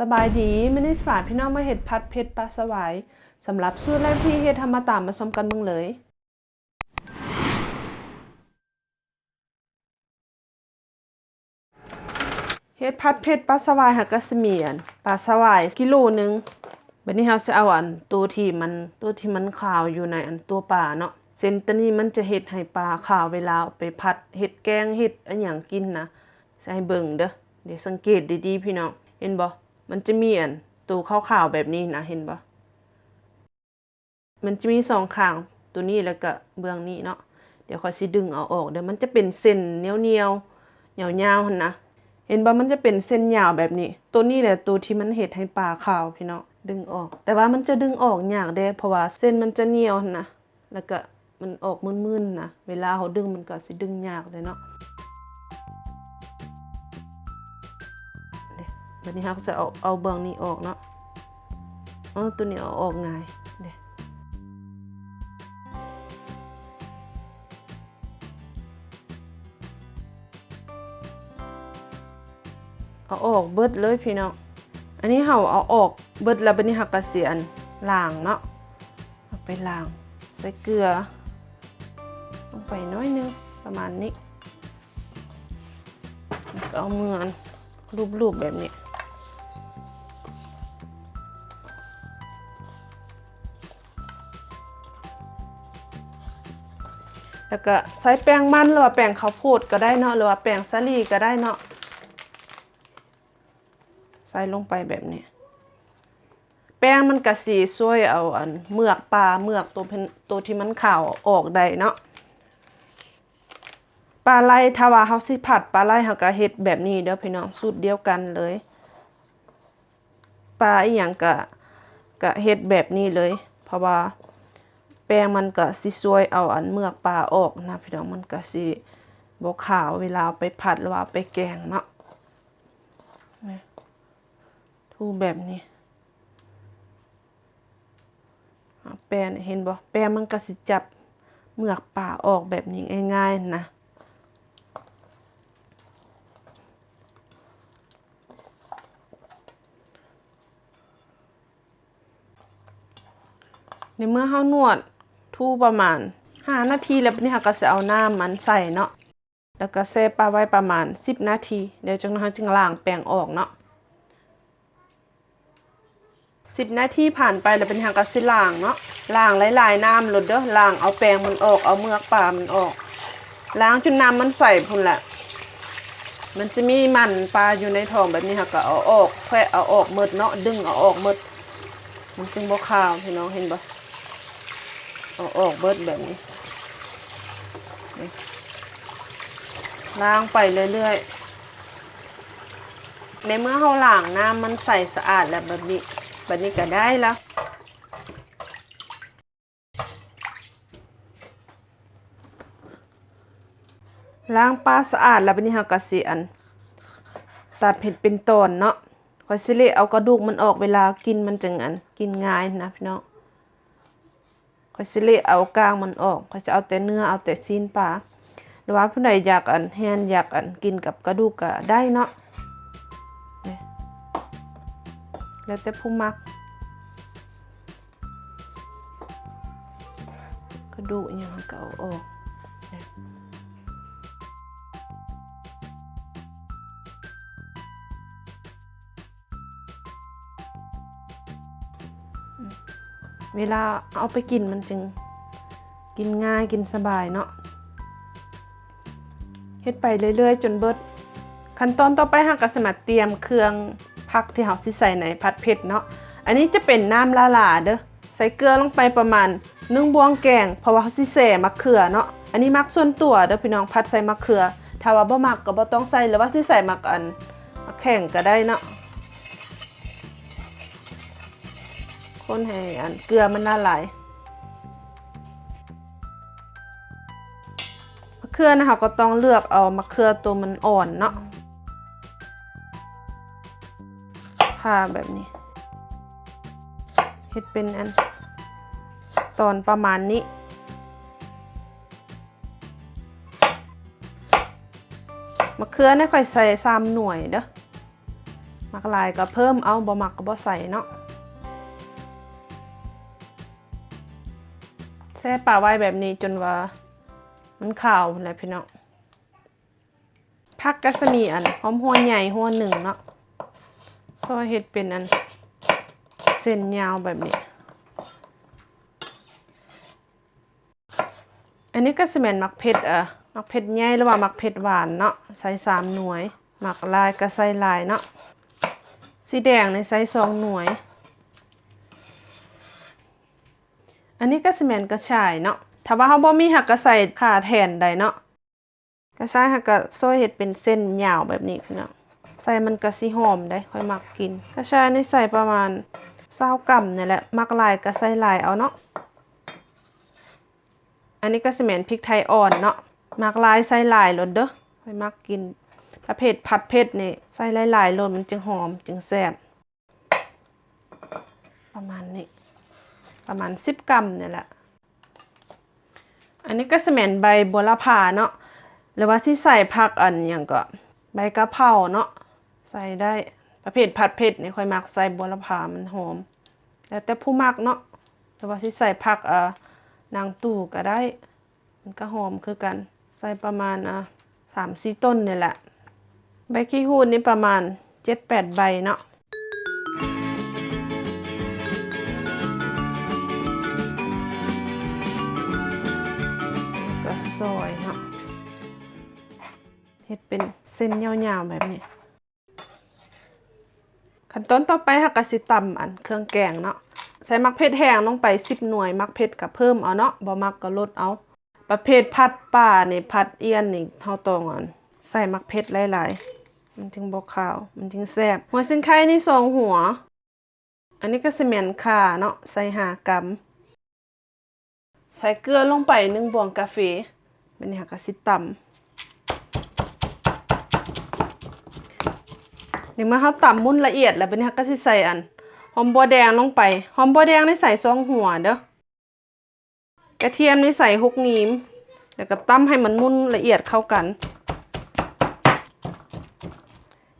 สบายดีไม่ได้สาพี่น้องมาเห็ดพัดเพชรปลาสวายสำหรับสูตรแรกที่เฮ็ดทำมาตามมาชมกันบึงเลย เฮ็ดพัดเพชรปลาสวายหักกระสมีอันปลาสวายกิโลนึงบัดนี้เราจะเอาอันตัวที่มันตัวที่มันขาวอยู่ในอันตัวปลาเนาะเส้นตัวนี้มันจะเฮ็ดให้ปลาขาวเวลาเอาไปผัดเฮ็ดแกงเฮ็ดอันหยังกินนะใส่เบิ่งเด้อเดี๋ยวสังเกตดีๆพี่น้องเห็นบ่ มันจะมีอันตัวขาวๆแบบนี้นะเห็นบ่มันจะมีสองข้างตัวนี้แล้วก็เบื้องนี้เนาะเดี๋ยวค่อยสิดึงเอาออกเดี๋ยวมันจะเป็นเส้นเหนียวๆยาวๆหั่นนะเห็นบ่มันจะเป็นเส้นยาวแบบนี้ ตัวนี้แหละตัวที่มันเฮ็ดให้ปลาขาวพี่เน้องดึงออก แต่ว่ามันจะดึงออกยากเด้เพราะว่าเส้นมันจะเหนียวนนะแล้วก็มันออกมึนๆนะเวลาเขาดึงมันก็สิดึงยากเลยเนาะ บัดนี้เราก็จะเอาเอาเบืองนี้ออกเนาะเอาตัวนี้เอาออกง่ายเด้เอาออกเบิดเลยพี่น้อง อันนี้เฮาเอาออกเบิดแล้วบัดนี้เฮาก็สิอันล้างเนาะเอาไปล้าง ใส่เกลือ ลงไปน้อยนึงประมาณนี้เอามืออันรูปๆแบบนี้ แล้วก็ใช้แป้งมันหรือว่าแป้งข้าวโพดก็ได้เนาะหรือว่าแป้งสาลีก็ได้เนาะใส่ลงไปแบบนี้ แป้งมันกะสีช่วยเอาอันเมือกปลาเมือกตัวเป็นตัวที่มันขาวออกได้เนาะปลาไหลถ้าว่าเฮาสิผัดปลาไหลเฮาก็เฮ็ดแบบนี้เด้อพี่น้องสูตรเดียวกันเลยปลาอีหยังก็ก็เฮ็ดแบบนี้เลย เพราะว่า แป้งมันก็สิช่วยเอาอันเมือกปลาออกนะพี่น้องมันก็สิบ่ขาวเวลาไปผัดหรือว่าไปแกงเนาะทูแบบนี้แปรน่ะเห็นบ่แปรมันก็สิจับเมือกป่าออกแบบนี้ง่ายๆนะในเมื่อเฮานวด ทูประมาณ5นาทีแล้วนี้เราก็จะเอาน้ำมันใส่เนาะแล้วก็แช่ปลาไว้ประมาณ10นาทีเดี๋ยวจังนั้นเราจึงล้างแป้งออกเนาะสิบนาทีผ่านไปแล้วเป็นทางกระสิล่างเนาะล้างหลายๆน้ำหลุดเด้อล้างเอาแป้งมันออกเอาเมือกปลามันออกล้างจนน้ำมันใสพุ่นแหละ มันจะมีมันปลาอยู่ในท้องแบบนี้ค่ะก็เอาออกแค่เอาออกหมดเนาะดึงเอาออกหมดมันจึงบ่ขาวพี่น้องเห็นบ่ เอาออกเบิดแบบนี้ล้างไปเรื่อยๆ ในเมื่อเราล้างน้ำมันใสสะอาดแล้วแบบนี้แบบนี้ก็ได้แล้วล้างปลาสะอาดแล้วบัดนี้เฮาก็สิอัน ตัดเผ็ดเป็นตอนเนาะค่อยสิเลเอากระดูกมันออกเวลากินมันจังอัน กินง่ายนะพี่น้อง ค่อยสิเลเอากลางมันออกค่อยสิเอาแต่เนื้อเอาแต่ซีนปลาหรือว่าผู้ใดอยากอันแฮนอยากอันกินกับกระดูกก็ได้เนาะแล้วแต่ผู้มัก กระดูกอหยังก็เอาออกเนี่ยอืม เวลาเอาไปกินมันจึงกินง่ายกินสบายเนาะเฮ็ดไปเรื่อยๆ จนเบิด ขั้นตอนต่อไปเราก็สมารเตรียมเครื่องผักที่เราสิใส่ในผัดเผ็ดเนาะอันนี้จะเป็นน้ำละลาเด้อใส่เกลือลงไปประมาณ1บวงแกงเพราะว่าเขาสิแส่มะเขือเนาะอันนี้มักส่วนตัวเด้อพี่น้องผัดใส่มะเขือ ถ้าว่าบ่มักก็บ่ต้องใส่หรือว่าสิใส่มักอันมักแข็งก็ได้เนาะ คนให้อันเกลือมันละลายมะเขือนะคะก็ต้องเลือกเอามะเขือตัวมันอ่อนเนาะผ่าแบบนี้เฮ็ดเป็นอันตอนประมาณนี้มะเขือเนี่ยค่อยใส่ซ้ำหน่วยเด้อมักลายก็เพิ่มเอาบ่มักก็บ่ใส่เนาะ ช่ปลาไว้แบบนี้จนว่า มันขาวแหละพี่น้องผักก็จะมีอันหอมหัวใหญ่หัวหนึ่งเนาะซอยเฮ็ดเป็นอัน เส้นยาวแบบนี้ อันนี้ก็สแมนมักเผ็ดอะมักเผ็ดใหญ่หรือว่ามักเผ็ดหวานเนาะใส่สามหน่วย มักลายก็ใส่ลายเนาะสีแดงในใส่สองหน่วย อันนี้ก็สิแมนกระชายเนาะถ้าว่าเฮาบ่มีหักก็ใส่ขาแทนได้เนาะกระชายหักก็ซอยเฮ็ดเป็นเส้นยาวแบบนี้พี่น้องใส่มันก็สิหอมได้ค่อยมักกิน กระชายนี่ใส่ประมาณ20กรัมนี่แหละมักลายก็ใส่ลายเอาเนาะอันนี้ก็สิแมนพริกไทยอ่อนเนาะมักลายใส่ลายรสเด้อไปมักกินประเภทผัดเผ็ดนี่ใส่หลายๆรสมันจึงหอมจึงแซ่บประมาณนี้ ประมาณ 10 กรัมเนี่ยแหละ อันนี้ก็สมนใบบัวลพาเนาะหรือว่าที่ใส่ผักอันอย่างก็ใบกะเพราเนาะใส่ได้ประเภทผัดเผ็ดนี่ค่อยมักใส่บัวลพามันหอม แล้วแต่ผู้มักเนาะหรือว่าที่ใส่ผักเอ่อนางตู่ก็ได้ มันก็หอมคือกัน ใส่ประมาณอะสามสี่ต้นเนี่ยแหละใบขี้หูดนี่ประมาณเจ็ดแปดใบเนาะ ซอยเนาะเฮ็ดเป็นเส้นยาวๆแบบนี้ ขั้นตอนต่อไปค่ะกสิตำอันเครื่องแกงเนาะใส่มักเผ็ดแห้งลงไป10หน่วย มักเผ็ดก็เพิ่มเอาเนาะบ่มักก็ลดเอา ประเภทผัดป่านี่ผัดเอี้ยนนี่เฮาต้องอันใส่มักเผ็ดหลายๆ มันจึงบ่ขาว มันจึงแซ่บหัวสิงไข่นี่สองหัว อันนี้ก็สิแม่นข่าเนาะใส่หากรัมใส่เกลือลงไป1บวงกาแฟ บัดนี้ค่ะก็สิตำนี่เมื่อเฮาตำมุนละเอียดแล้วบัดนี้ค่ะก็สิใส่อันหอมบัวแดงลงไปหอมบัวแดงนี่ใส่ซองหัวเด้อกระเทียมนี่ใส่หกงีมแล้วก็ตั้มให้มันมุนละเอียดเข้ากัน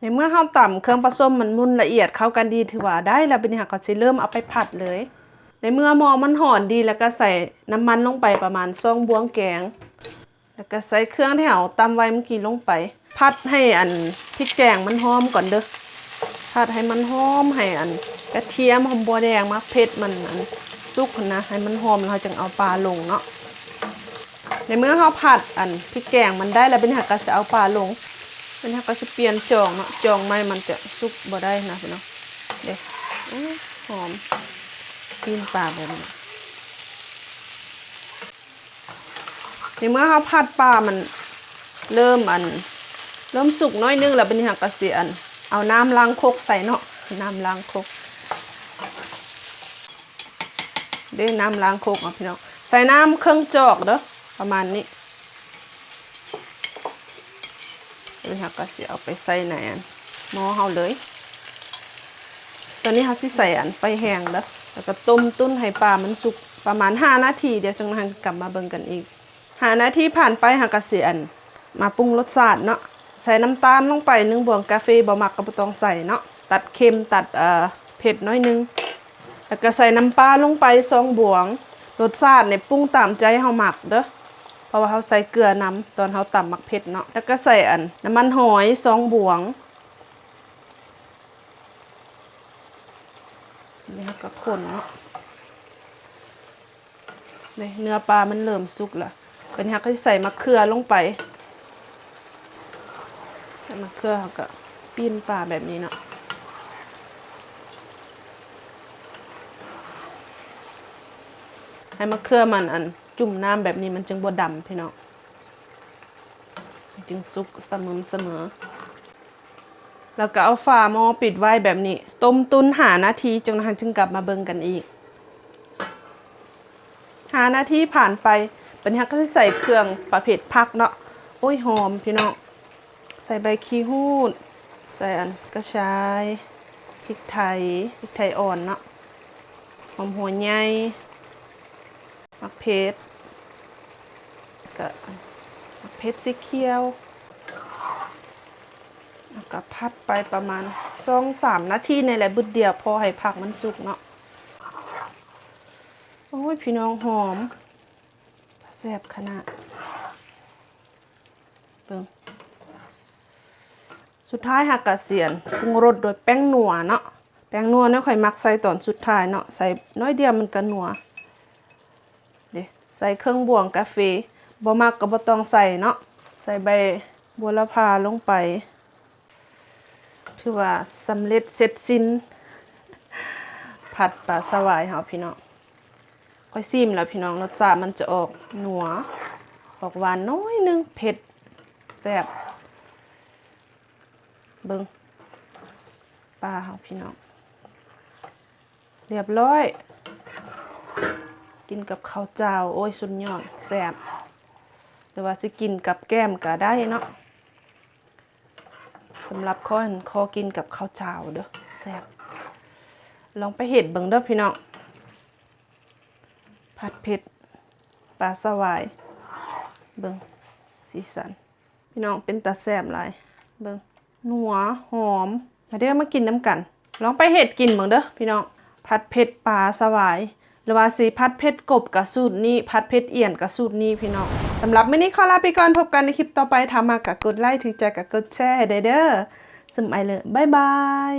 ในเมื่อเฮาต่ำเครื่องผสมมันมุนละเอียดเข้ากันดีถือว่าได้แล้วเป็นหักก็สิเริ่มเอาไปผัดเลย ในเมื่อมอมันหอนดีแล้วก็ใส่น้ำมันลงไปประมาณซองบวงแกง แล้วก็ใส่เครื่องที่เฮาตำไว้เมื่อกี้ลงไปผัดให้อันพริกแกงมันหอมก่อนเด้อผัดให้มันหอมให้อันกระเทียมหอมบัวแดงมะเผ็ดมันอันสุกนะให้มันหอมเราจึงเอาปลาลงเนาะในเมื่อเราผัดอันพริกแกงมันได้แล้วเป็นหักก็จะเอาปลาลงเป็นหักก็จะเปลี่ยนจองเนาะจองไม่มันจะสุกบ่ได้นะพี่น้องเด้อื้อหอมกินปลาแบบนี้ ในเมื่อเราผัดปลามันเริ่มอัน เริ่มสุกน้อยนึงแล้วเป็นหักกระเสียนเอาน้ำล้างคกใส่เนาะน้ำล้างคกเด้น้ำล้างครกอะพี่น้องใส่น้ำเครื่องจอกเด้อประมาณนี้เป็นหักกระเสียเอาไปใส่ไหนอันหม้อเฮาเลย ตอนนี้เฮาสิใส่อันไฟแห้งเด้อแล้วก็ต้มตุ้นให้ปลามันสุกประมาณ 5 นาที เดี๋ยวจังนั้นกลับมาเบิ่งกันอีก 5นาทีผ่านไปหักกระเสียอันมาปรุงรสชาติเนาะใส่น้ำตาลลงไปหนึ่งบวงกาแฟบ่มักก็บ่ต้องใส่เนาะตัดเค็มตัดเอ่อเผ็ดน้อยนึงแล้วก็ใส่น้ำปลาลงไปสองบวงรสชาติเนี่ยปรุงตามใจเฮาหมักเด้อเพราะว่าเฮาใส่เกลือน้ำตอนเฮาตำมักเผ็ดเนาะแล้วก็ใส่อันน้ำมันหอยสองบวงนี่เฮาก็คนเนาะนี่เนื้อปลามันเริ่มสุกแล้ว เป็นเฮาก็ใส่มะเขือลงไป ใส่มะเขือเขาก็ปิ้นปลาแบบนี้เนาะให้มะเขือมันอันจุ่มน้ำแบบนี้มันจึงบ่ดำพี่น้องจึงสุกเสมอเสมอ แล้วก็เอาฝาหม้อปิดไว้แบบนี้ ต้มตุนหานาทีจนกระทั่งจึงกลับมาเบิ่งกันอีก หานาทีผ่านไป ปัญหาก็จะใส่เครื่องประเภทผักเนาะโอ้ยหอมพี่น้องใส่ใบขี้หูดใส่อันกระชายพริกไทยพริกไทยอ่อนเนาะหอมหัวใหญ่มักเพชรก็มักเพชรสีเขียวแล้วก็พัดไปประมาณสองสามนาทีในแหละบึดเดียวพอให้ผักมันสุกเนาะโอ้ยพี่น้องหอม แซ่บขนาดเบิ่งสุดท้ายหักกระเสียนปรุงรสโดยแป้งนัวเนาะแป้งนัวเนี่ยค่อยมักใส่ตอนสุดท้ายเนาะใส่น้อยเดียวมันก็นัวเด้ใส่เครื่องบวงกาแฟบ่มักก็บ่ต้องใส่เนาะใส่ใบบัวละพาลงไป ถือว่าสำเร็จเสร็จสิ้น ผัดปลาสวายเฮาพี่น้อง ค่อยซิมแล้วพี่น้องรสชาติมันจะออกหนัว ออกหวานน้อยหนึงเผ็ดแซ่บเบิ่งปลาเฮาพี่น้อง เรียบร้อย กินกับข้าวเจ้า โอ้ยสุดยอดแซ่บหรือว่าสิกินกับแก้มก็ได้เนาะสำหรับข้อขอกินกับข้าวเจ้าเด้อแซ่บลองไปเห็ดเบิ่งเด้อพี่น้อง ผัดเผ็ดปลาสวาย เบิ่งสีสัน พี่น้องเป็นตาแซ่บหลายเบิ่งนัวหอมมาเด้อมากินน้ำกัน ลองไปเห็ดกินเบิ่งเด้อพี่น้องผัดเผ็ดปลาสวายหรือว่าสีผัดเผ็ดกบกับสูตรนี้ผัดเผ็ดเอี่ยนกับสูตรนี้พี่น้องสำหรับมื้อนี้ขอลาไปก่อนพบกันในคลิปต่อไปทำมากกกดไลค์ถึงใจกับกดแชร์ให้ได้เด้อสมัยเลยบ๊ายบาย